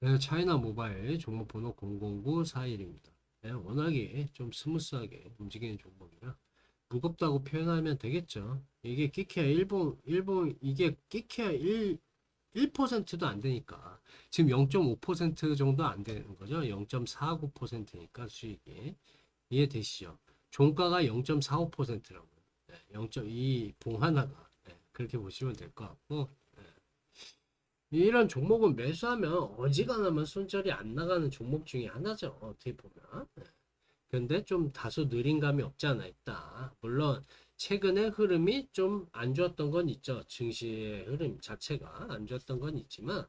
네, 차이나 모바일 종목 번호 00941입니다. 네, 워낙에 좀 스무스하게 움직이는 종목이라 무겁다고 표현하면 되겠죠. 이게 끼케야 일본 일본 이게 끼케야 1 1%도 안 되니까 지금 0.5% 정도 안 되는 거죠. 0.49%니까 수익이 이해되시죠? 종가가 0.45%라고요. 네, 0.2봉 하나가 네, 그렇게 보시면 될 것 같고 네. 이런 종목은 매수하면 어지간하면 손절이 안 나가는 종목 중에 하나죠. 어떻게 보면. 네. 근데 좀 다소 느린 감이 없지 않아 있다. 물론 최근에 흐름이 좀 안 좋았던 건 있죠. 증시의 흐름 자체가 안 좋았던 건 있지만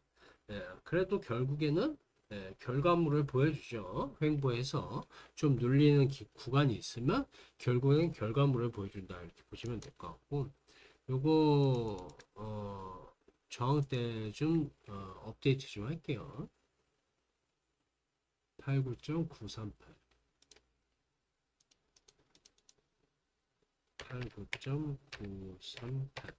예, 그래도 결국에는 예, 결과물을 보여주죠. 횡보해서 좀 눌리는 기- 구간이 있으면 결국엔 결과물을 보여준다 이렇게 보시면 될 것 같고 요거 어, 저항 때 좀 어, 업데이트 좀 할게요. 89.938 89.938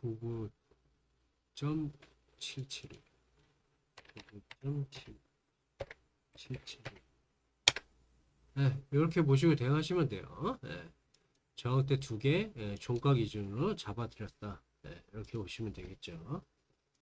99.77 99.77 네, 이렇게 보시고 대응하시면 돼요. 네. 저항대 두 개, 예, 종가 기준으로 잡아드렸다. 네, 이렇게 보시면 되겠죠.